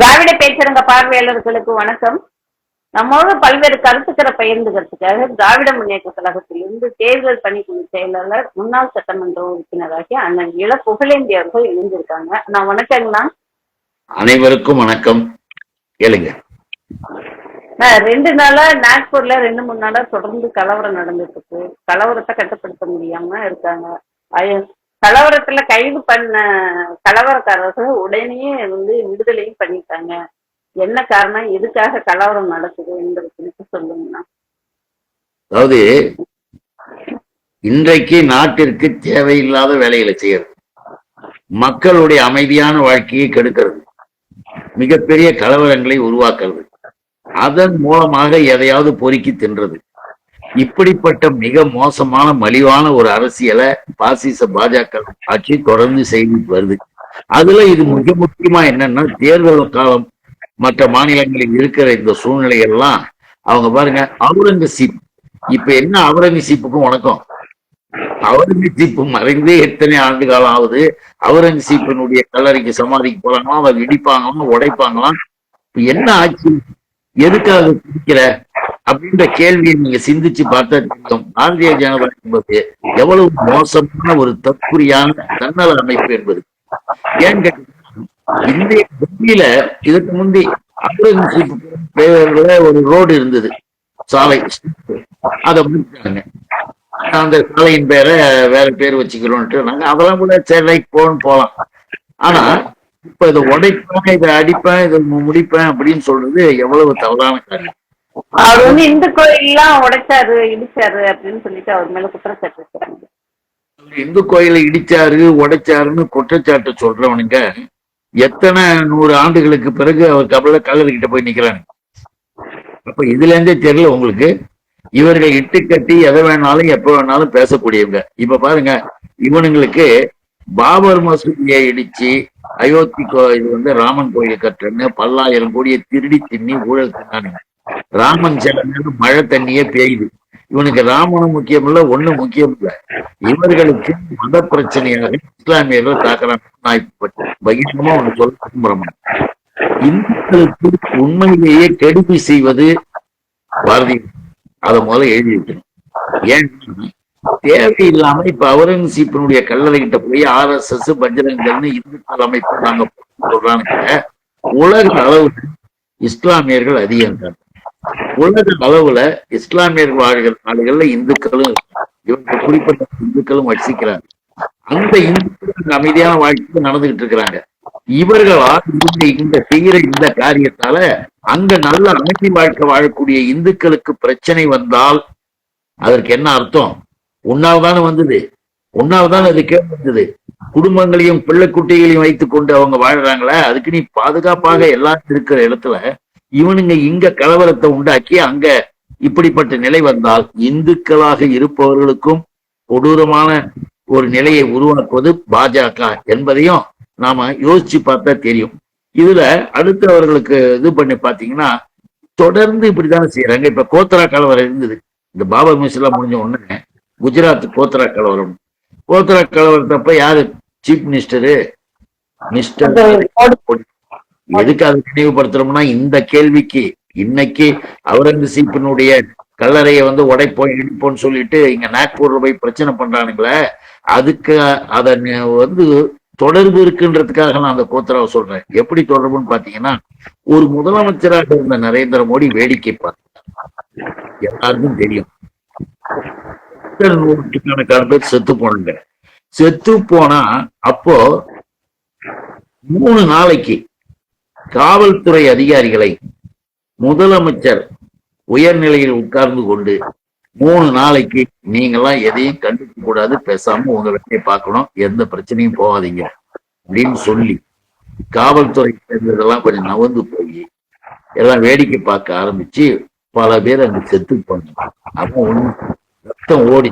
திராவிட பேச்சரங்க பார்வையாளர்களுக்கு வணக்கம். நம்மோடு பல்வேறு கருத்துக்களை பகிர்ந்துக்கிறதுக்காக திராவிட முன்னேற்ற கழகத்திலிருந்து தேர்தல் பணிக்குழு செயலாளர் முன்னாள் சட்டமன்ற உறுப்பினராகிய அண்ணன் இள புகழேந்தி அவர்கள் இணைந்திருக்காங்க. நான் வணக்கங்கண்ணா அனைவருக்கும் வணக்கம். கேளுங்க. ரெண்டு நாளா நாக்பூர்ல ரெண்டு மூணு நாளா தொடர்ந்து கலவரம் நடந்துட்டு இருக்கு. கலவரத்தை கட்டுப்படுத்த முடியாம இருக்காங்க. கலவரத்துல கைது பண்ண கலவரக்காரர்கள் உடனே வந்து விடுதலையும் பண்ணிட்டாங்க. என்ன காரணம்? எதுக்காக கலவரம் நடக்குது என்பதை குறித்து சொல்லுங்கண்ணா. அதாவது இன்றைக்கு நாட்டிற்கு தேவையில்லாத வேலைகளை செய்யறது. மக்களுடைய அமைதியான வாழ்க்கையை கெடுக்கிறது. மிகப்பெரிய கலவரங்களை உருவாக்குறது. அதன் மூலமாக எதையாவது பொறுக்கி தின்றது. இப்படிப்பட்ட மிக மோசமான மலிவான ஒரு அரசியலை பாசிச பாஜக ஆட்சி தொடர்ந்து செய்துட்டு வருது. அதுல இது மிக முக்கியமா என்னன்னா தேர்தல் காலம் மற்ற மாநிலங்களில் இருக்கிற இந்த சூழ்நிலை எல்லாம் அவங்க பாருங்க அவுரங்கசீப். இப்ப என்ன அவுரங்கசீப்புக்கும் வணக்கம். அவுரங்கசீப்பு மறைந்து எத்தனை ஆண்டு காலம் ஆகுது? அவுரங்கசீப்பினுடைய கல்லறைக்கு சமாதிக்கு போறாங்களாம் அதை இடிப்பாங்களாம் உடைப்பாங்களாம்? என்ன ஆச்சு? எதுக்காக பிடிக்கிற அப்படின்ற கேள்வியை நீங்க சிந்திச்சு பார்த்தா தெரியும். பாரதிய ஜனதா என்பது எவ்வளவு மோசமான ஒரு தற்குறியான தன்னல அமைப்பு என்பது. ஏன் கேட்டீங்கன்னா, இந்திய டெல்லியில இதுக்கு முந்தி அவுரங்கசீப் ஒரு ரோடு இருந்தது. சாலை. அதை முடிச்சாங்க. அந்த சாலையின் பேரை வேற பேர் வச்சுக்கிறோம்ட்டு நாங்க அதெல்லாம் கூட சரி ரைட் போன்னு போலாம். ஆனா இப்ப இதை உடைப்பேன் இதை அடிப்பேன் இதை முடிப்பேன் அப்படின்னு சொல்றது எவ்வளவு தவறான காரியம். அவர் வந்து இந்து கோயில்லாம் உடைச்சாரு இடிச்சாரு அப்படின்னு சொல்லிட்டு அவர் மேல குற்றச்சாட்டு இருக்கிறாங்க இந்து கோயிலை இடிச்சாரு உடைச்சாருன்னு குற்றச்சாட்டு சொல்றவனுங்க எத்தனை நூறு ஆண்டுகளுக்கு பிறகு அவர் கபல கல்லர்கிட்ட போய் நிக்கிறாங்க அப்ப இதுல இருந்தே தெரியல உங்களுக்கு. இவர்கள் இட்டு கட்டி எதை வேணாலும் எப்ப வேணாலும் பேசக்கூடியவங்க. இப்ப பாருங்க இவனுங்களுக்கு பாபர் மசூதியை இடிச்சு அயோத்தி கோ இது வந்து ராமன் கோயில் கட்டுறேன்னு பல்லாயிரம் கோடியை திருடி தின்னி ஊழல் தின்னானுங்க ராமன் சில நேரம் மழை தண்ணியே பெய்யுது. இவனுக்கு ராமனும் முக்கியம் இல்ல ஒண்ணும் முக்கியம் இல்ல இவர்களுக்கு மத பிரச்சனையாக இஸ்லாமியர்கள் தாக்குறாங்க. நான் இப்ப பகிரங்கமா ஒண்ணு சொல்ல விரும்புறேன். இந்துக்களுக்கு உண்மையிலேயே கெடுதி செய்வது பாரதி அதை முதல்ல எழுதி வைக்கணும். ஏன் தேவையில்லாம இப்ப அவுரங்கசீப்பினுடைய கல்லறை கிட்ட போய் ஆர் எஸ் எஸ் பஜ்ரங்கல்னு இந்துக்கள் அமைப்பு நாங்க சொல்றாங்க உலக அளவு இஸ்லாமியர்கள் அதிகம் இருக்காங்க. உலக அளவுல இஸ்லாமியர்கள் வாழ்கிற நாடுகள்ல இந்துக்களும் இவங்க குறிப்பிட்ட இந்துக்களும் வசிக்கிறாங்க. அந்த இந்துக்கள் அமைதியான வாழ்க்கை நடந்துகிட்டு இருக்கிறாங்க. இவர்களால் இந்த இந்த செய்கிற இந்த காரியத்தால அங்க நல்ல அமைதி வாழ்க்கை வாழக்கூடிய இந்துக்களுக்கு பிரச்சனை வந்தால் அதற்கு என்ன அர்த்தம்? உன்னாவதான வந்தது. உன்னாவதான அது கேள்வி வந்தது. குடும்பங்களையும் பிள்ளை குட்டிகளையும் வைத்துக் கொண்டு அவங்க வாழ்றாங்களே அதுக்கு நீ பாதுகாப்பாக எல்லாரும் இருக்கிற இடத்துல இவனுங்க இங்க கலவரத்தை உண்டாக்கி அங்க இப்படிப்பட்ட நிலை வந்தால் இந்துக்களாக இருப்பவர்களுக்கும் கொடூரமான ஒரு நிலையை உருவாக்குவது பாஜக என்பதையும் நாம யோசிச்சு பார்த்தா தெரியும். இதுல அடுத்து அவர்களுக்கு இது பண்ணி பாத்தீங்கன்னா தொடர்ந்து இப்படித்தானே செய்யறாங்க இப்ப கோத்ரா கலவரம் இருந்தது. இந்த பாபர் மிஸ்லாம் முடிஞ்ச உடனே குஜராத் கோத்ரா கலவரம். கோத்ரா கலவரத்தப்ப யாரு? சீஃப் மினிஸ்டரு மிஸ்டர் எதுக்கு அதை நினைவுபடுத்துறோம்னா இந்த கேள்விக்கு இன்னைக்கு அவுரங்கசீப்பினுடைய கல்லறையை வந்து உடைப்போம் இடிப்போம்னு சொல்லிட்டு இங்க நாக்பூர்ல போய் பிரச்சனை பண்றானுங்களே அதுக்கு அதை வந்து தொடர்பு இருக்குன்றதுக்காக நான் அந்த கோத்தராவை சொல்றேன். எப்படி தொடர்புன்னு பாத்தீங்கன்னா ஒரு முதலமைச்சராக இருந்த நரேந்திர மோடி வேடிக்கை பார்த்தார். எல்லாருக்கும் தெரியும். நூற்றுக்கணக்கான பேர் செத்து போனாங்க. செத்து போனா அப்போ மூணு நாளைக்கு காவல்துறை அதிகாரிகளை முதலமைச்சர் உயர்நிலையில் உட்கார்ந்து கொண்டு மூணு நாளைக்கு நீங்கெல்லாம் எதையும் கண்டுக்க கூடாது பேசாம உங்க வேலையை பார்க்கணும். எந்த பிரச்சனையும் போகாதீங்க அப்படின்னு சொல்லி காவல்துறை சேர்ந்ததெல்லாம் கொஞ்சம் நவந்து போய் எல்லாம் வேடிக்கை பார்க்க ஆரம்பிச்சு பல பேர் அங்க செத்து போனாங்க. அப்போ ஒண்ணு ரத்தம் ஓடி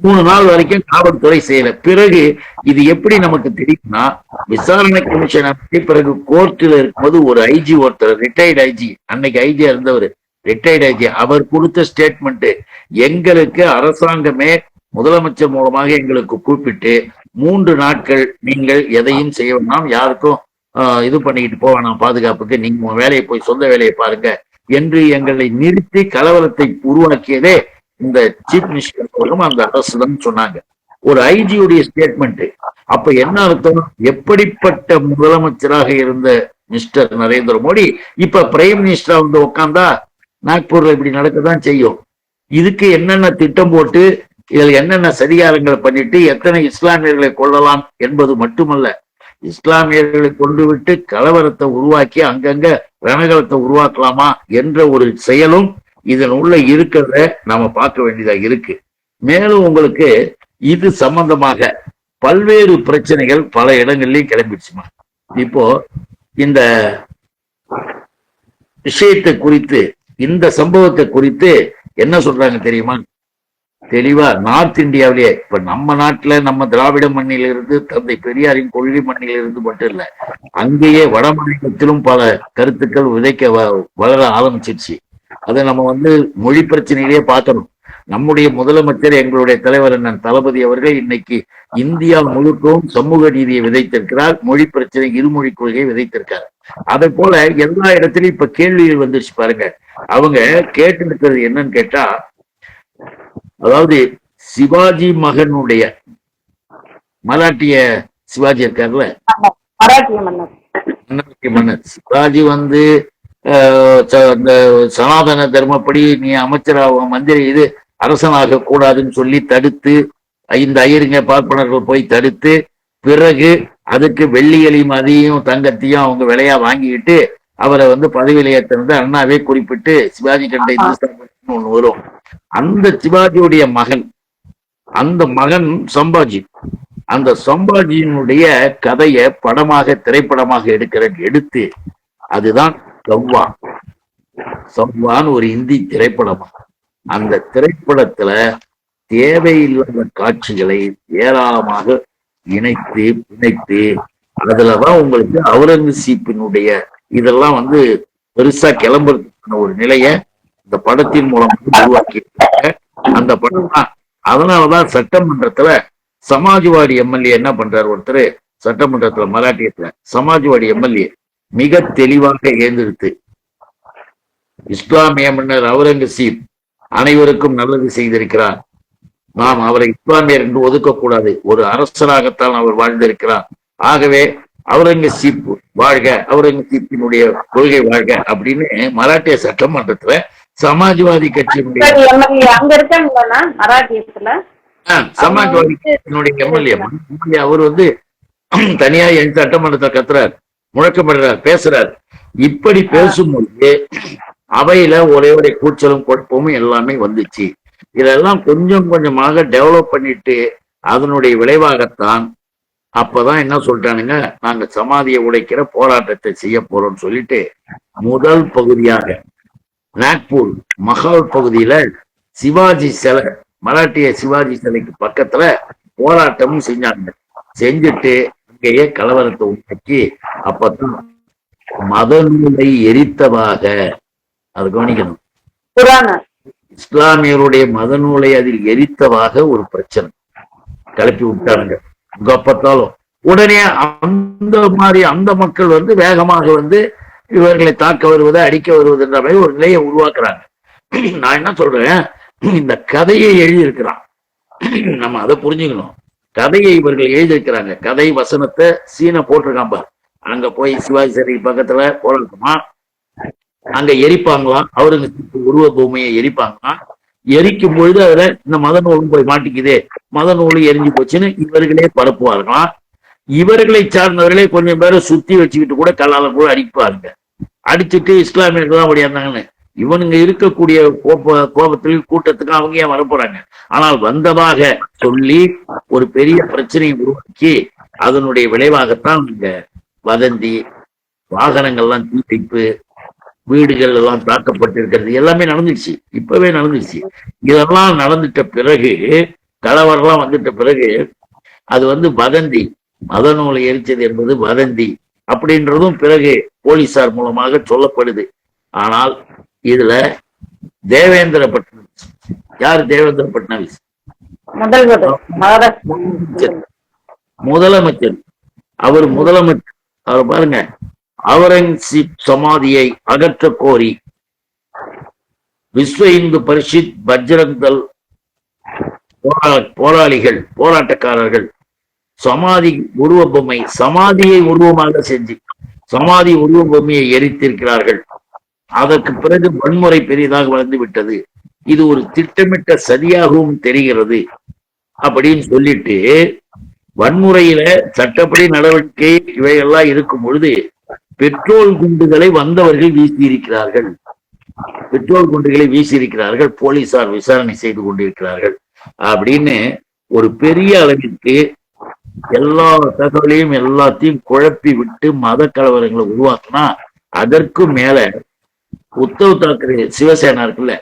மூணு நாள் வரைக்கும் காவல்துறை செய்யல. பிறகு இது எப்படி நமக்கு தெரியும்னா விசாரணை கமிஷன் அமைச்சு பிறகு கோர்ட்டில் இருக்கும்போது ஒரு ஐஜி ஒருத்தர் ரிட்டையர்ட் ஐஜி அன்னைக்கு ஐஜியா இருந்தவர். ரிட்டையர்ட் ஐஜி அவர் கொடுத்த ஸ்டேட்மெண்ட் எங்களுக்கு அரசாங்கமே முதலமைச்சர் மூலமாக எங்களுக்கு கூப்பிட்டு மூன்று நாட்கள் நீங்கள் எதையும் செய்ய வேண்டாம் யாருக்கும் இது பண்ணிக்கிட்டு போவேணாம் பாதுகாப்புக்கு நீங்க வேலையை போய் சொந்த வேலையை பாருங்க என்று எங்களை நிறுத்தி கலவரத்தை உருவாக்கியதே இந்த சீஃப் மினிஸ்டர் அவர்களும் அந்த அரசு தான் சொன்னாங்க. ஒரு ஐஜியுடைய ஸ்டேட்மெண்ட் அப்ப என்ன அர்த்தம்? எப்படிப்பட்ட முதலமைச்சராக இருந்த மிஸ்டர் நரேந்திர மோடி இப்ப பிரைம் மினிஸ்டரா வந்து உட்கார்ந்தா நாக்பூர்ல இப்படி நடக்கதான் செய்யும். இதுக்கு என்னென்ன திட்டம் போட்டு இதில் என்னென்ன சரிகாரங்களை பண்ணிட்டு எத்தனை இஸ்லாமியர்களை கொள்ளலாம் என்பது மட்டுமல்ல. இஸ்லாமியர்களை கொண்டு விட்டு கலவரத்தை உருவாக்கி அங்கங்க ரணகலத்தை உருவாக்கலாமா என்ற ஒரு செயலும் இதன் உள்ள இருக்கிறத நாம பார்க்க வேண்டியதா இருக்கு. மேலும் உங்களுக்கு இது சம்பந்தமாக பல்வேறு பிரச்சனைகள் பல இடங்கள்லயும் கிளம்பிடுச்சுமா? இப்போ இந்த விஷயத்தை குறித்து இந்த சம்பவத்தை குறித்து என்ன சொல்றாங்க தெரியுமா? தெளிவா நார்த் இந்தியாவிலேயே இப்ப நம்ம நாட்டுல நம்ம திராவிட மண்ணில இருந்து தந்தை பெரியாரின் கொள்கை மண்ணில இருந்து மட்டும் இல்ல அங்கேயே வட மாநிலத்திலும் பல கருத்துக்கள் விதைக்க வ- வளர ஆரம்பிச்சிருச்சு. அதை நம்ம வந்து மொழி பிரச்சனையிலேயே பார்க்கணும். நம்முடைய முதலமைச்சர் எங்களுடைய தலைவர் அண்ணன் தளபதி அவர்கள் இன்னைக்கு இந்தியா முழுக்கவும் சமூக நீதியை விதைத்திருக்கிறார். மொழி பிரச்சனை இருமொழி கொள்கையை விதைத்திருக்கார். அதை போல எல்லா இடத்துலயும் இப்ப கேள்விகள் வந்துருச்சு பாருங்க. அவங்க கேட்டு இருக்கிறது என்னன்னு கேட்டா அதாவது சிவாஜி மகனுடைய மராட்டிய சிவாஜி இருக்கார்ல? மராட்டிய மன்னர். சிவாஜி வந்து இந்த சனாதன தர்மப்படி நீ அமைச்சராக மந்திரி இது அரசனாக கூடாதுன்னு சொல்லி தடுத்து இந்த ஐயருங்க பார்ப்பனர்கள் போய் தடுத்து பிறகு அதுக்கு வெள்ளியலையும் அதையும் தங்கத்தையும் அவங்க விலையா வாங்கிக்கிட்டு அவரை வந்து பதவியில ஏற்றினது அண்ணாவே குறிப்பிட்டு சிவாஜி கண்ட இந்துஸ்தான் ஒண்ணு வரும். அந்த சிவாஜியுடைய மகன் அந்த மகன் சம்பாஜி. அந்த சம்பாஜியினுடைய கதையை படமாக திரைப்படமாக எடுக்கிற எடுத்து அதுதான் சவ்வா சவ்வான்னு ஒரு இந்தி திரைப்படம்? அந்த திரைப்படத்துல தேவையில்லாத காட்சிகளை ஏராளமாக இணைத்து பிணைத்து அதுலதான் உங்களுக்கு அவுரங்கசீப்பினுடைய இதெல்லாம் வந்து பெருசா கிளம்புறதுக்கான ஒரு நிலைய இந்த படத்தின் மூலம் உருவாக்கி இருக்காங்க. அந்த படம் தான் அதனாலதான் சட்டமன்றத்துல சமாஜ்வாடி எம்எல்ஏ என்ன பண்றாரு ஒருத்தர்? சட்டமன்றத்துல மராட்டியத்துல சமாஜ்வாடி எம்எல்ஏ. மிக தெளிவாக ஏந்திருத்து இஸ்லாமிய மன்னர் அவுரங்கசீப் அனைவருக்கும் நல்லது செய்திருக்கிறார். நாம் அவரை இஸ்லாமியர் என்று ஒதுக்கக்கூடாது. ஒரு அரசராகத்தான் அவர் வாழ்ந்திருக்கிறார். ஆகவே அவுரங்கசீப் வாழ்க அவுரங்கசீப்பினுடைய கொள்கை வாழ்க அப்படின்னு மராட்டிய சட்டமன்றத்துல சமாஜ்வாதி கட்சியினுடைய சமாஜ்வாதி கட்சியினுடைய எம்எல்ஏ. அவர் வந்து தனியா என் சட்டமன்றத்தை கத்துறார். முழக்கமிடுறார் பேசுறார். இப்படி பேசும்போது அவையில ஒரே ஒரே கூச்சலும் குழப்பமும் எல்லாமே வந்துச்சு. இதெல்லாம் கொஞ்சம் கொஞ்சமாக டெவலப் பண்ணிட்டு அதனுடைய விளைவாகத்தான் அப்பதான் என்ன சொல்றானுங்க நாங்க சமாதியை உடைக்கிற போராட்டத்தை செய்ய போறோம்னு சொல்லிட்டு முதல் பகுதியாக நாக்பூர் மஹால் பகுதியில சிவாஜி சிலை மராட்டிய சிவாஜி சிலைக்கு பக்கத்துல போராட்டமும் செஞ்சாங்க. செஞ்சுட்டு அங்கேயே கலவரத்தை உண்டாக்கி அப்பதான் மத நூலை எரித்ததாக அது கவனிக்கணும். இஸ்லாமியருடைய மத நூலை அதில் எரித்ததாக ஒரு பிரச்சனை. கிளப்பி விட்டானுங்க கப்பத்தாலும் உடனே அந்த மாதிரி அந்த மக்கள் வந்து வேகமாக வந்து இவர்களை தாக்க வருவது அடிக்க வருவதுன்ற மாதிரி ஒரு நிலையை உருவாக்குறாங்க. நான் என்ன சொல்றேன்? இந்த கதையை எழுதியிருக்கிறான். நம்ம அதை புரிஞ்சுக்கணும். கதையை இவர்கள் எழுதியிருக்கிறாங்க. கதை வசனத்தை சீனை போட்டிருக்கான் அங்க போய் சிவாஜி சரி பக்கத்துல போராட்டமா அங்க எரிப்பாங்களாம். அவருங்க உருவ பூமியை எரிப்பாங்களாம். எரிக்கும் பொழுது அதுல இந்த மத நூலும் போய் மாட்டிக்குதே. மத நூலும் எரிஞ்சு போச்சுன்னு இவர்களே பரப்புவார்களாம். இவர்களை சார்ந்தவர்களே கொஞ்சம் பேரை சுத்தி வச்சுக்கிட்டு கூட கல்லால கூட அடிப்பாருங்க. அடிச்சுட்டு இஸ்லாமியர்கள் தான் ஓடியாந்தாங்கன்னு. இவனுங்க இருக்கக்கூடிய கோப கோபத்தில் கூட்டத்துக்கு அவங்க ஏன் வரப்போறாங்க ஆனால் வந்தவாக சொல்லி ஒரு பெரிய பிரச்சனையை உருவாக்கி அதனுடைய விளைவாகத்தான் இங்க வதந்தி வாகனங்கள்லாம் தீப்பிப்பு வீடுகள் எல்லாம் தாக்கப்பட்டிருக்கிறது எல்லாமே நடந்துச்சு இப்பவே நடந்துச்சு இதெல்லாம் நடந்துட்ட பிறகு கலவரெல்லாம் வந்துட்ட பிறகு அது வந்து வதந்தி. மத நூலை எரிச்சது என்பது வதந்தி. அப்படின்றதும் பிறகு போலீசார் மூலமாக சொல்லப்படுது. ஆனால் இதுல தேவேந்திர பட்னவிஸ். யார் தேவேந்திர பட்னவிஸ்? முதலமைச்சர். அவர் முதலமைச்சர். அவர் பாருங்க. அவுரங்கசீப் சமாதியை அகற்ற கோரி விஸ்வ இந்து பரிஷித் பஜ்ரங் தள் போரா- போராளிகள் போராட்டக்காரர்கள் சமாதி உருவ பொம்மை சமாதியை உருவமாக செஞ்சு சமாதி உருவ பொம்மையை எரித்திருக்கிறார்கள். அதற்கு பிறகு வன்முறை பெரிதாக வளர்ந்து விட்டது. இது ஒரு திட்டமிட்ட சதியாகவும் தெரிகிறது. அப்படின்னு சொல்லிட்டு வன்முறையில சட்டப்படி நடவடிக்கை இவையெல்லாம் இருக்கும் பொழுது பெட்ரோல் குண்டுகளை வந்தவர்கள் வீசியிருக்கிறார்கள். பெட்ரோல் குண்டுகளை வீசியிருக்கிறார்கள். போலீசார் விசாரணை செய்து கொண்டிருக்கிறார்கள். அப்படின்னு ஒரு பெரிய அளவிற்கு எல்லா தகவலையும் எல்லாத்தையும் குழப்பி விட்டு மத கலவரங்களை உருவாக்குனா அதற்கும் மேல உத்தவ் தாக்கரே சிவசேனா இருக்குல்ல.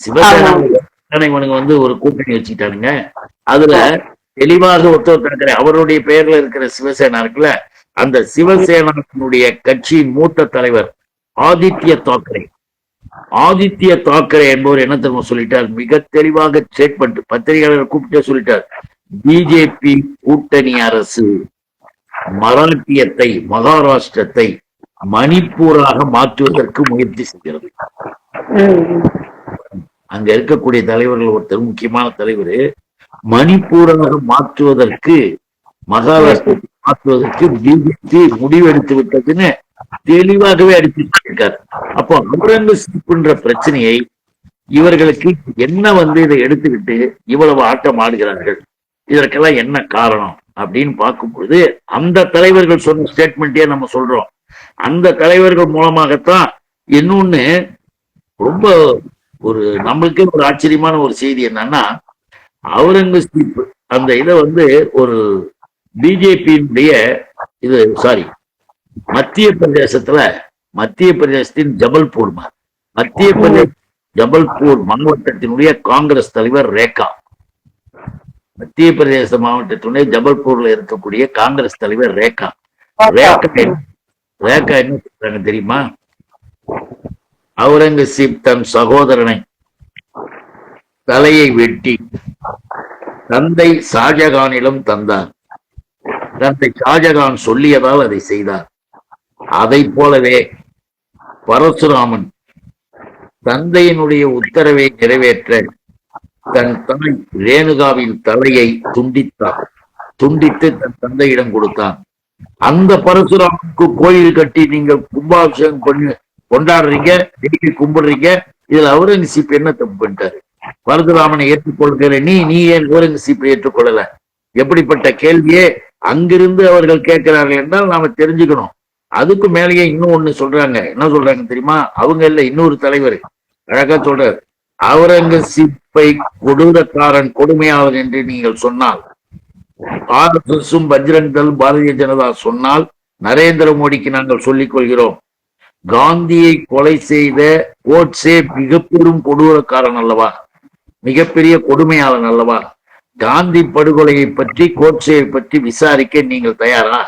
சிவசேனா இவனுங்க வந்து ஒரு கூட்டணி வச்சுக்கிட்டானுங்க. அதுல தெளிவாக உத்தவ் தாக்கரே அவருடைய பெயர்ல இருக்கிற சிவசேனா இருக்குல்ல அந்த சிவசேனாவினுடைய கட்சியின் மூத்த தலைவர் ஆதித்ய தாக்கரே. ஆதித்ய தாக்கரே என்பவர் என்ன தெரியுமா சொல்லிட்டார்? மிக தெளிவாக ஸ்டேட்மெண்ட் பத்திரிகையாளர் கூப்பிட்டே சொல்லிட்டார். பிஜேபி கூட்டணி அரசு மராட்டியத்தை மகாராஷ்டிரத்தை மணிப்பூராக மாற்றுவதற்கு முயற்சி செய்கிறது. அங்க இருக்கக்கூடிய தலைவர்கள் ஒருத்தர் முக்கியமான தலைவர் மணிப்பூராக மாற்றுவதற்கு மகாராஷ்டிரத்தை மாற்றுவதற்கு பிஜேபி முடிவெடுத்து விட்டதுன்னு தெளிவாகவே அடிச்சுட்டு இருக்காரு அப்போ அவுரங்கசீப்ன்ற பிரச்சனையை இவர்களுக்கு என்ன வந்து இதை எடுத்துக்கிட்டு இவ்வளவு ஆட்டம் ஆடுகிறார்கள்? இதற்கெல்லாம் என்ன காரணம்? அப்படின்னு பார்க்கும்பொழுது அந்த தலைவர்கள் சொன்ன ஸ்டேட்மெண்ட்டே நம்ம சொல்றோம். அந்த தலைவர்கள் மூலமாகத்தான் இன்னொன்னு ரொம்ப ஒரு நம்மளுக்கே ஒரு ஆச்சரியமான ஒரு செய்தி என்னன்னா அவுரங்கசீப் அந்த இதை வந்து ஒரு பிஜேபியினுடைய இது சாரி மத்திய பிரதேசத்துல மத்திய பிரதேசத்தின் ஜபல்பூர் மத்திய பிரதேச ஜபல்பூர் மாவட்டத்தினுடைய காங்கிரஸ் தலைவர் ரேகா. மத்திய பிரதேச மாவட்டத்தினுடைய ஜபல்பூர்ல இருக்கக்கூடிய காங்கிரஸ் தலைவர் ரேகா. ரேகா. ரேகா என்ன சொல்றாங்க தெரியுமா? அவுரங்கசீப் தன் சகோதரனை தலையை வெட்டி தந்தை ஷாஜகானிடம் தந்தார். தந்தை ஷாஜகான் சொல்லியதால் அதை செய்தார். அதை போலவே பரசுராமன் தந்தையினுடைய உத்தரவை நிறைவேற்ற தன் தாய் ரேணுகாவின் தலையை துண்டித்தார். துண்டித்து தன் தந்தையிடம் கொடுத்தான். அந்த பரசுராமனுக்கு கோயில் கட்டி நீங்க கும்பாபிஷேகம் பண்ணி கொண்டாடுறீங்க டெய்லி கும்பிடுறீங்க இதுல அவுரங்கசீப் என்ன தப்பு பண்ணிட்டாரு? பரசுராமனை ஏற்றுக்கொள்கிற நீ நீ ஏன் அவுரங்கசீப்பை ஏற்றுக்கொள்ளல? எப்படிப்பட்ட கேள்வியே அங்கிருந்து அவர்கள் கேட்கிறார்கள் என்றால் நாம தெரிஞ்சுக்கணும். அதுக்கு மேலேயே இன்னும் ஒண்ணு சொல்றாங்க. என்ன சொல்றாங்க தெரியுமா? அவங்க இல்ல இன்னொரு தலைவர். அழகா சொல்றாரு. அவுரங்கசீப்பை கொடூரக்காரன் கொடுமையாளர் என்று நீங்கள் சொன்னால் ஆர்எஸ்எஸும் பஜ்ரங் தள் பாரதிய ஜனதா சொன்னால் நரேந்திர மோடிக்கு நாங்கள் சொல்லிக் கொள்கிறோம் காந்தியை கொலை செய்த கோட்சே மிக பெரும் கொடூரக்காரன் அல்லவா? மிகப்பெரிய கொடுமையாளன் அல்லவா? காந்தி படுகொலையை பற்றி கோட்ஸேயை பற்றி விசாரிக்க நீங்கள் தயாரா?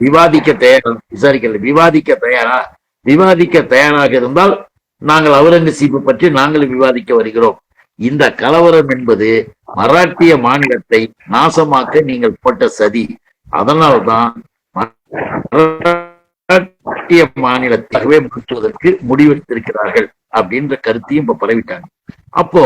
விவாதிக்க தயாரா? விசாரிக்கல விவாதிக்க தயாரா? விவாதிக்க தயாராக இருந்தால் நாங்கள் அவுரங்கசீப்பு பற்றி நாங்கள் விவாதிக்க வருகிறோம். இந்த கலவரம் என்பது மராட்டிய மாநிலத்தை நாசமாக்க நீங்கள் போட்ட சதி. அதனால்தான் மராட்டிய மாநிலத்தாகவே மாற்றுவதற்கு முடிவெடுத்திருக்கிறார்கள் அப்படின்ற கருத்தையும் இப்ப பரவிட்டாங்க. அப்போ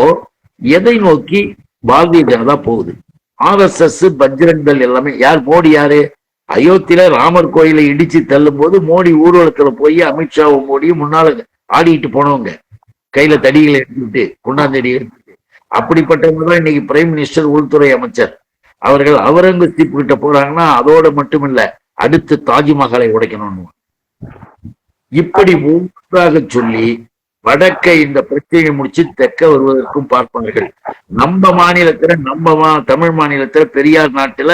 எதை நோக்கி பாரதிய ஜனதா போகுது? ஆர் எஸ் எஸ் பஜ்ரங்கள் எல்லாமே யார் மோடி யாரு? அயோத்தியில ராமர் கோயிலை இடிச்சு தள்ளும் போது மோடி ஊர்வலத்துல போய் அமித்ஷாவும் மோடியும் முன்னால ஆடிட்டு போனவங்க. கையில தடிகளை எடுத்துக்கிட்டு குண்டாந்தடி எடுத்து அப்படிப்பட்டவங்க தான் இன்னைக்கு பிரைம் மினிஸ்டர் உள்துறை அமைச்சர். அவர்கள் அவரங்கசீப் கிட்ட போறாங்கன்னா அதோட மட்டுமில்ல அடுத்து தாஜ்மஹாலை உடைக்கணும்னு. இப்படி ஒவ்வொன்றாக சொல்லி வடக்கை இந்த பிரச்சனையை முடிச்சு தெற்க வருவதற்கும் பார்ப்பார்கள். நம்ம மாநிலத்துல நம்ம மா தமிழ் மாநிலத்துல பெரியார் நாட்டுல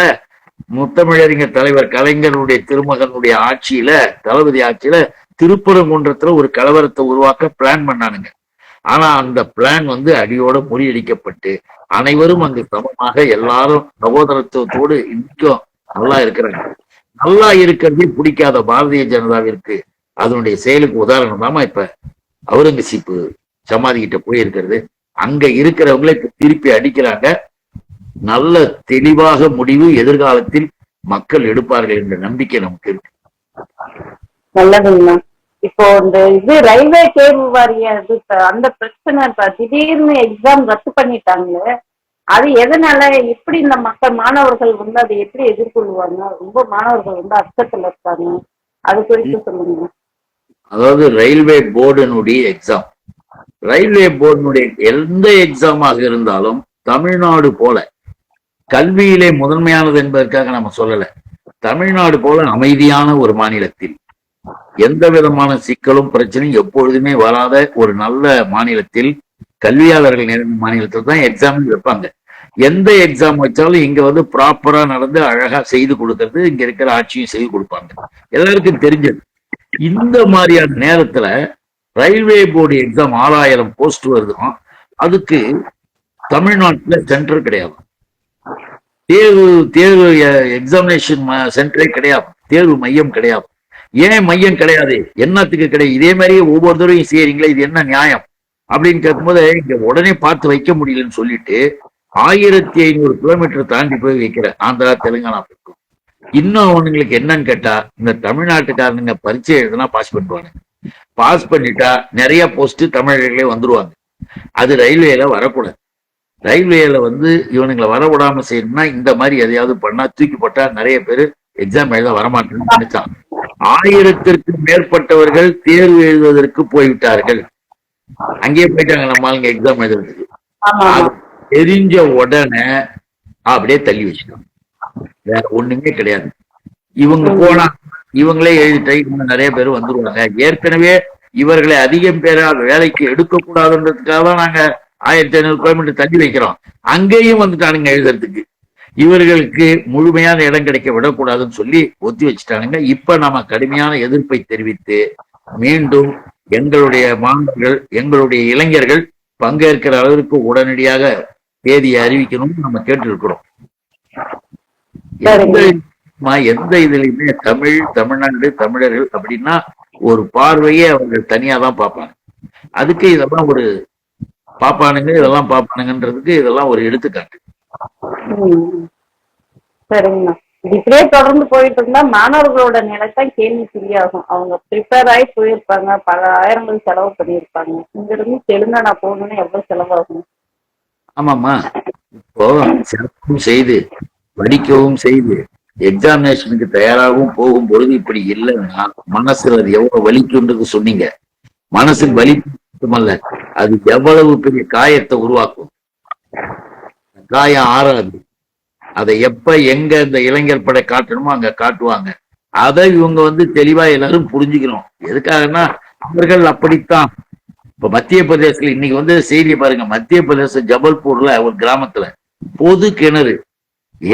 முத்தமிழறிஞர் தலைவர் கலைஞருடைய திருமகனுடைய ஆட்சியில தளபதி ஆட்சியில திருப்பரங்குன்றத்துல ஒரு கலவரத்தை உருவாக்க பிளான் பண்ணானுங்க. ஆனா அந்த பிளான் வந்து அடியோட முறியடிக்கப்பட்டு அனைவரும் அங்கு சமமாக எல்லாரும் சகோதரத்துவத்தோடு இன்னைக்கும் நல்லா இருக்கிறாங்க. நல்லா இருக்கிறதே பிடிக்காத பாரதிய ஜனதாவிற்கு அதனுடைய செயலுக்கு உதாரணம் தாமா இப்ப அவுரங்கசீப்பு சமாதி கிட்ட போயிருக்கிறது. அங்க இருக்கிறவங்களை இப்ப திருப்பி அடிக்கிறாங்க. நல்ல தெளிவாக முடிவு எதிர்காலத்தில் மக்கள் எடுப்பார்கள் என்ற நம்பிக்கை நமக்கு இருக்கு. நல்லதுங்கண்ணா இப்போ இந்த இது ரயில்வே தேர்வு வாரிய அந்த பிரச்சனை இப்ப திடீர்னு எக்ஸாம் ரத்து பண்ணிட்டாங்களே அது எதனால எப்படி இந்த மக்கள் மாணவர்கள் வந்து அதை எப்படி எதிர்கொள்வாங்க? ரொம்ப மாணவர்கள் வந்து அச்சத்துல இருக்காங்க. அது குறித்து சொல்லுங்க. அதாவது ரயில்வே போர்டினுடைய எக்ஸாம் ரயில்வே போர்டினுடைய எந்த எக்ஸாமாக இருந்தாலும் தமிழ்நாடு போல கல்வியிலே முதன்மையானது என்பதற்காக நம்ம சொல்லல. தமிழ்நாடு போல அமைதியான ஒரு மாநிலத்தில் எந்த விதமான சிக்கலும் பிரச்சனையும் எப்பொழுதுமே வராத ஒரு நல்ல மாநிலத்தில் கல்வியாளர்கள் மாநிலத்தில் தான் எக்ஸாம் வைப்பாங்க. எந்த எக்ஸாம் வச்சாலும் இங்க வந்து ப்ராப்பரா நடந்து அழகா செய்து கொடுக்கறது இங்க இருக்கிற ஆட்சியும் செய்து கொடுப்பாங்க. எல்லாருக்கும் தெரிஞ்சது. இந்த மாதிரியான நேரத்துல ரயில்வே போர்டு எக்ஸாம் ஆறாயிரம் போஸ்ட் வருதும் அதுக்கு தமிழ்நாட்டுல சென்டர் கிடையாது. தேர்வு தேர்வு e-, எக்ஸாமினேஷன் சென்டரே கிடையாது. தேர்வு மையம் கிடையாது. ஏன் மையம் கிடையாது? என்னத்துக்கு கிடையாது? இதே மாதிரியே ஒவ்வொருத்தரையும் செய்யறீங்களே இது என்ன நியாயம்? அப்படின்னு கேட்கும்போது இங்க உடனே பார்த்து வைக்க முடியலன்னு சொல்லிட்டு ஆயிரத்தி ஐநூறு கிலோமீட்டர் தாண்டி போய் வைக்கிற ஆந்திரா தெலுங்கானா பக்கம். இன்னும் அவனுங்களுக்கு என்னன்னு கேட்டா இந்த தமிழ்நாட்டுக்காரனுங்க பரிச்சயம் எழுதுனா பாஸ் பண்ணுவாங்க பாஸ் பண்ணிட்டா நிறைய போஸ்ட் தமிழர்களே வந்துருவாங்க. அது ரயில்வேல வரக்கூடாது. ரயில்வேல வந்து இவனுங்களை வர விடாம செய்யணும்னா இந்த மாதிரி எதையாவது பண்ணா தூக்கி போட்டா நிறைய பேர் எக்ஸாம் எழுத வரமாட்டேன்னு நினைச்சான் ஆயிரத்திற்கு மேற்பட்டவர்கள் தேர்வு எழுதுவதற்கு போய்விட்டார்கள். அங்கேயே போயிட்டாங்க நம்ம ஆளுங்க எக்ஸாம் எழுதுறதுக்கு தெரிஞ்ச உடனே அப்படியே தள்ளி வச்சுட்டாங்க. வேற ஒண்ணுமே கிடையாது. இவங்க போனா இவங்களே எழுதிட்டு இன்னும் நிறைய பேர் வந்துருவாங்க. ஏற்கனவே இவர்களை அதிகம் பேரா வேலைக்கு எடுக்க கூடாதுன்றதுக்காக தான் நாங்க ஆயிரத்தி ஐநூறு கிலோமீட்டர் தள்ளி வைக்கிறோம். அங்கேயும் வந்துட்டானுங்க எழுதுறதுக்கு. இவர்களுக்கு முழுமையான இடம் கிடைக்க விடக்கூடாதுன்னு சொல்லி ஒத்தி வச்சுட்டானுங்க. இப்ப நாம கடுமையான எதிர்ப்பை தெரிவித்து மீண்டும் எங்களுடைய மாணவர்கள் எங்களுடைய இளைஞர்கள் பங்கேற்கிற அளவிற்கு உடனடியாக தேதியை அறிவிக்கணும்னு நம்ம கேட்டிருக்கிறோம். எந்த இதுலயுமே தமிழ் தமிழ்நாடு தமிழர்கள் அப்படின்னா ஒரு பார்வையே அவர்கள் தனியா தான் பார்ப்பாங்க. அதுக்கு இதெல்லாம் ஒரு பாப்பானுங்க இதெல்லாம் பாப்பானுங்கன்றதுக்கு இதெல்லாம் ஒரு எடுத்துக்காட்டு. சரிங்கண்ணா இப்படியே தொடர்ந்து போயிட்டு இருந்தா மாணவர்களோட நிலைத்தான் கேள்வி சரியாகும். அவங்க ப்ரிப்பேர் ஆகி போயிருப்பாங்க. பல ஆயிரங்கள் செலவு பண்ணியிருப்பாங்க. இங்க இருந்து தெலுங்கானா போகணும்னு எவ்வளவு செலவாகும்? ஆமாம்மா. இப்போ சிறப்பும் செய்து படிக்கவும் செய்து எக்ஸாமினேஷனுக்கு தயாராகவும் போகும் பொழுது இப்படி இல்லைன்னா மனசுல அது எவ்வளவு வலிக்குன்றது சொன்னீங்க. மனசுக்கு வலி மட்டுமல்ல அது எவ்வளவு பெரிய காயத்தை உருவாக்கும். காயம் ஆறாது. அதை எப்ப எங்க இந்த இளைஞர் படை காட்டணுமோ அங்க காட்டுவாங்க. அதை இவங்க வந்து தெளிவா எல்லாரும் புரிஞ்சுக்கணும். எதுக்காகன்னா அவர்கள் அப்படித்தான். இப்ப மத்திய பிரதேசத்துல இன்னைக்கு வந்து செய்தியை பாருங்க. மத்திய பிரதேச ஜபல்பூர்ல ஒரு கிராமத்துல பொது கிணறு.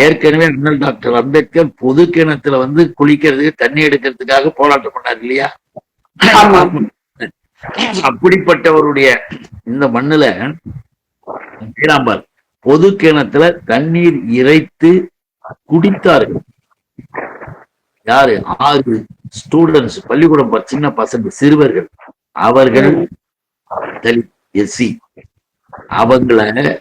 ஏற்கனவே அண்ணல் டாக்டர் அம்பேத்கர் பொது கிணத்துல வந்து குளிக்கிறதுக்கு தண்ணி எடுக்கிறதுக்காக போராட்டம் பண்ணார் இல்லையா. அப்படிப்பட்டவருடைய இந்த மண்ணுல ஸ்ரீராம்பால் பொது கிணத்துல தண்ணீர் இறைத்து குடித்தார்கள். யாரு? ஆறு ஸ்டூடெண்ட்ஸ் பள்ளிக்கூடம் சின்ன பசங்க சிறுவர்கள். அவர்கள் தலித் எஸ்சி. அவங்கள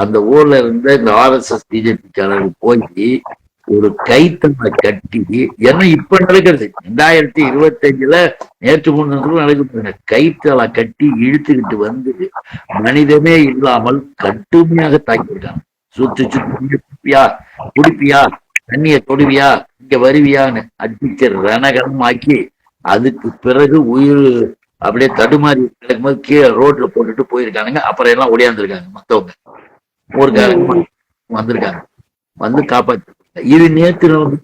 அந்த ஊர்ல இருந்த இந்த ஆர்எஸ்எஸ் பிஜேபிக்காரர்கள் போய் ஒரு கைத்தங்களை கட்டி ஏன்னா இப்ப நடக்கிறது? ரெண்டாயிரத்தி இருபத்தி அஞ்சுல நேற்று முன்னு நடக்குது கைத்தலை கட்டி இழுத்துக்கிட்டு வந்து மனிதமே இல்லாமல் கடுமையாக தாக்கியிருக்காங்க. சுத்தி சுத்தி குடிப்பியா குடிப்பியா தண்ணிய தொடுவியா இங்க வருவியான்னு அடிச்சு ரணகரமாக்கி அதுக்கு பிறகு உயிர் அப்படியே தடுமாறி கிடக்கும்போது கீழே ரோட்ல போட்டுட்டு போயிருக்கானுங்க. அப்புறம் எல்லாம் ஒடியாந்துருக்காங்க மத்தவங்க. ஊருக்காரங்க வந்திருக்காங்க. வந்து காப்பாத்தி இது நேற்று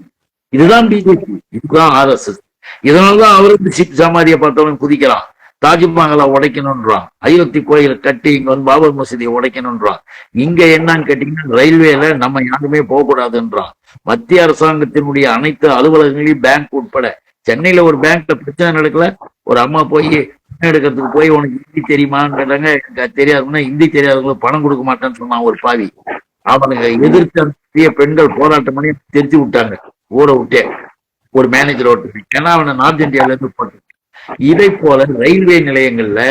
இதுதான் பிஜேபி இதுதான் ஆர்எஸ்எஸ். இதனாலதான் அவருக்கு சிப் சமாதியை பார்த்தவன் குதிக்கிறான் தாஜ்மஹாலை உடைக்கணும்ன்றான். அயோத்தி கோயிலை கட்டி இங்க வந்து பாபர் மசூதியை உடைக்கணும்ன்றான். இங்க என்னன்னு கேட்டீங்கன்னா ரயில்வேல நம்ம யாருமே போகக்கூடாதுன்றான். மத்திய அரசாங்கத்தினுடைய அனைத்து அலுவலகங்களையும் பேங்க் உட்பட சென்னையில ஒரு பேங்க்ல பிரச்சனை நடக்கல. ஒரு அம்மா போய் பணம் எடுக்கிறதுக்கு போய் உனக்கு ஹிந்தி தெரியுமான்னு கேட்டாங்க. தெரியாதுன்னா ஹிந்தி தெரியாதவங்களுக்கு பணம் கொடுக்க மாட்டேன்னு சொன்னான் ஒரு பாவி. அவனுங்க எதிர்த்து பெண்கள் போராட்டம் பண்ணி தெரிஞ்சு விட்டாங்க. ஊரை விட்டே. ஒரு மேனேஜர் ஓட்டு ஏன்னா அவனை நார்த் இந்தியால இருந்து போட்டு இதை போல ரயில்வே நிலையங்கள்ல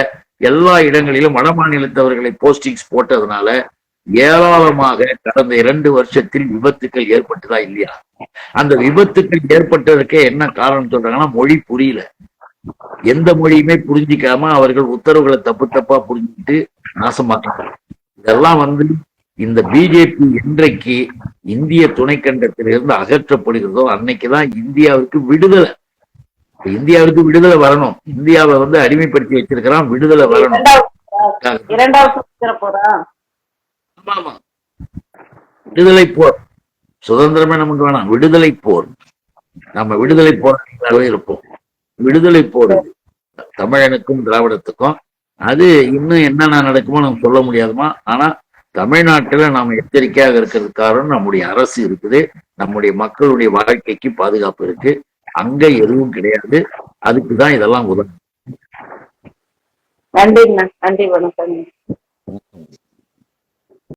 எல்லா இடங்களிலும் வட மாநிலத்தவர்களை போஸ்டிங்ஸ் போட்டதுனால ஏராளமாக கடந்த இரண்டு வருஷத்தில் விபத்துக்கள் ஏற்பட்டதா இல்லையா? அந்த விபத்துக்கள் ஏற்பட்டதற்கே என்ன காரணம் சொல்றாங்கன்னா மொழி புரியல. எந்த மொழியுமே புரிஞ்சிக்காம அவர்கள் உத்தரவுகளை தப்பு தப்பா புரிஞ்சுக்கிட்டு நாசமாக்குறாங்க இதெல்லாம் வந்து இந்த பிஜேபி என்றைக்கு இந்திய துணைக்கண்டத்திலிருந்து அகற்றப்படுகிறதோ அன்னைக்குதான் இந்தியாவுக்கு விடுதலை. இப்ப இந்தியாவுக்கு விடுதலை வரணும். இந்தியாவை வந்து அடிமைப்படுத்தி வச்சிருக்கிறான் விடுதலை வரணும். ஆமா. விடுதலை போர். சுதந்திரமே நமக்கு வேணாம். விடுதலை போர். நம்ம விடுதலை போராளிகளாகவே இருப்போம். விடுதலை போர். தமிழனுக்கும் திராவிடத்துக்கும். அது இன்னும் என்னென்ன நடக்குமோ நம்ம சொல்ல முடியாதுமா. ஆனா தமிழ்நாட்டுல நாம எச்சரிக்கையாக இருக்கிறது காரணம் நம்முடைய அரசு இருக்குது. நம்முடைய மக்களுடைய வாழ்க்கைக்கு பாதுகாப்பு இருக்கு. அங்க எதுவும் கிடையாது. அதுக்கு தான் இதெல்லாம் உதவும். நன்றிங்கண்ணா. நன்றி வணக்கம்.